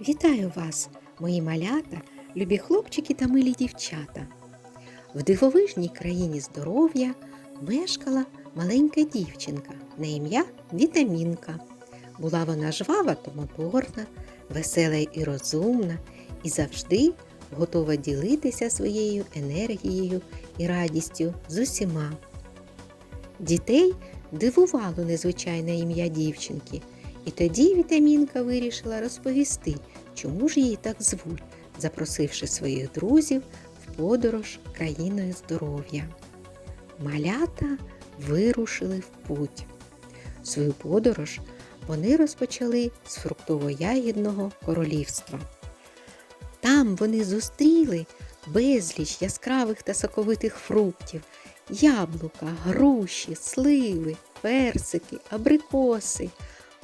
Вітаю вас, мої малята, любі хлопчики та милі дівчата. В дивовижній країні здоров'я мешкала маленька дівчинка на ім'я Вітамінка. Була вона жвава та весела і розумна, і завжди готова ділитися своєю енергією і радістю з усіма. Дітей дивувало незвичайне ім'я дівчинки, і тоді Вітамінка вирішила розповісти, чому ж її так звуть, запросивши своїх друзів в подорож країною здоров'я. Малята вирушили в путь. Свою подорож вони розпочали з фруктово-ягідного королівства. Там вони зустріли безліч яскравих та соковитих фруктів, яблука, груші, сливи, персики, абрикоси.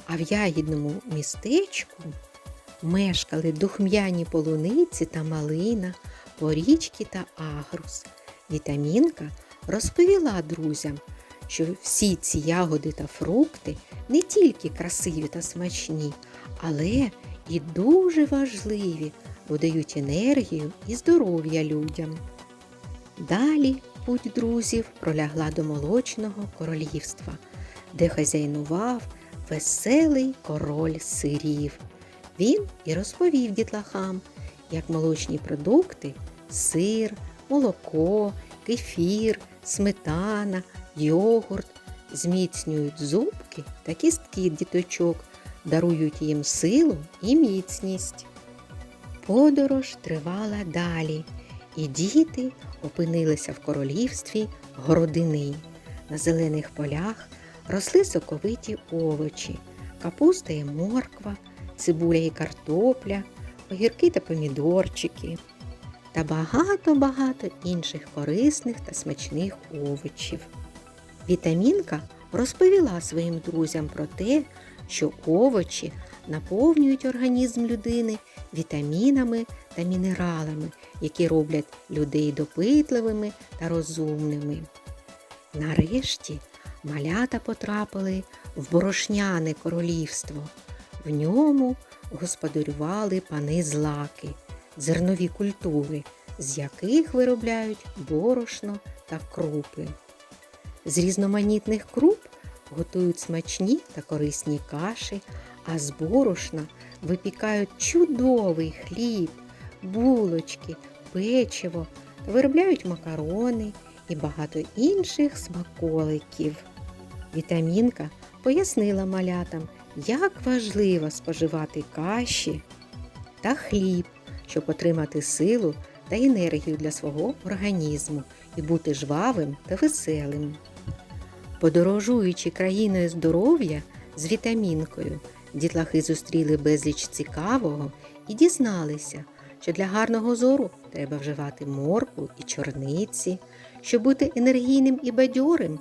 А в ягідному містечку мешкали духм'яні полуниці та малина, порічки та агрус. Вітамінка розповіла друзям, що всі ці ягоди та фрукти не тільки красиві та смачні, але і дуже важливі, бо дають енергію і здоров'я людям. Далі путь друзів пролягла до молочного королівства, де хазяйнував веселий король сирів. Він і розповів дітлахам, як молочні продукти сир, молоко, кефір, сметана, йогурт зміцнюють зубки та кістки діточок, дарують їм силу і міцність. Подорож тривала далі, і діти опинилися в королівстві городини. На зелених полях росли соковиті овочі, капуста і морква, цибуля і картопля, огірки та помідорчики та багато-багато інших корисних та смачних овочів. Вітамінка розповіла своїм друзям про те, що овочі наповнюють організм людини вітамінами та мінералами, які роблять людей допитливими та розумними. Нарешті малята потрапили в борошняне королівство. В ньому господарювали пани злаки, зернові культури, з яких виробляють борошно та крупи. З різноманітних круп готують смачні та корисні каші, а з борошна випікають чудовий хліб, булочки, печиво, виробляють макарони і багато інших смаколиків. Вітамінка пояснила малятам, як важливо споживати каші та хліб, щоб отримати силу та енергію для свого організму і бути жвавим та веселим. Подорожуючи країною здоров'я з вітамінкою, дітлахи зустріли безліч цікавого і дізналися, що для гарного зору треба вживати моркву і чорниці, щоб бути енергійним і бадьорим,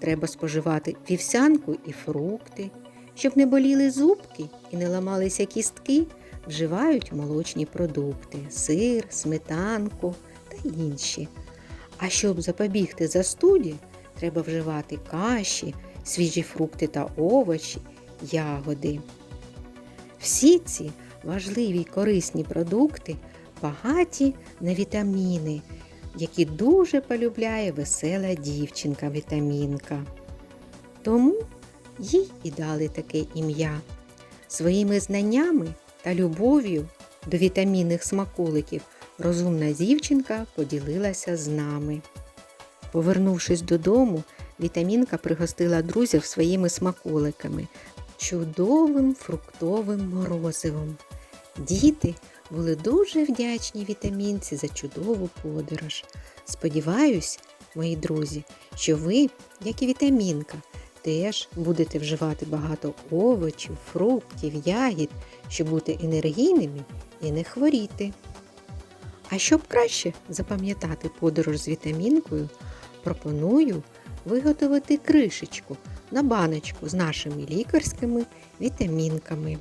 треба споживати вівсянку і фрукти, щоб не боліли зубки і не ламалися кістки, вживають молочні продукти сир, сметанку та інші. А щоб запобігти застуді, треба вживати каші, свіжі фрукти та овочі, ягоди. Всі ці важливі й корисні продукти багаті на вітаміни, які дуже полюбляє весела дівчинка вітамінка. Тому їй і дали таке ім'я. Своїми знаннями та любов'ю до вітамінних смаколиків розумна дівчинка поділилася з нами. Повернувшись додому, вітамінка пригостила друзів своїми смаколиками, чудовим фруктовим морозивом. Діти були дуже вдячні вітамінці за чудову подорож. Сподіваюсь, мої друзі, що ви, як і вітамінка, теж будете вживати багато овочів, фруктів, ягід, щоб бути енергійними і не хворіти. А щоб краще запам'ятати подорож з вітамінкою, пропоную виготовити кришечку на баночку з нашими лікарськими вітамінками.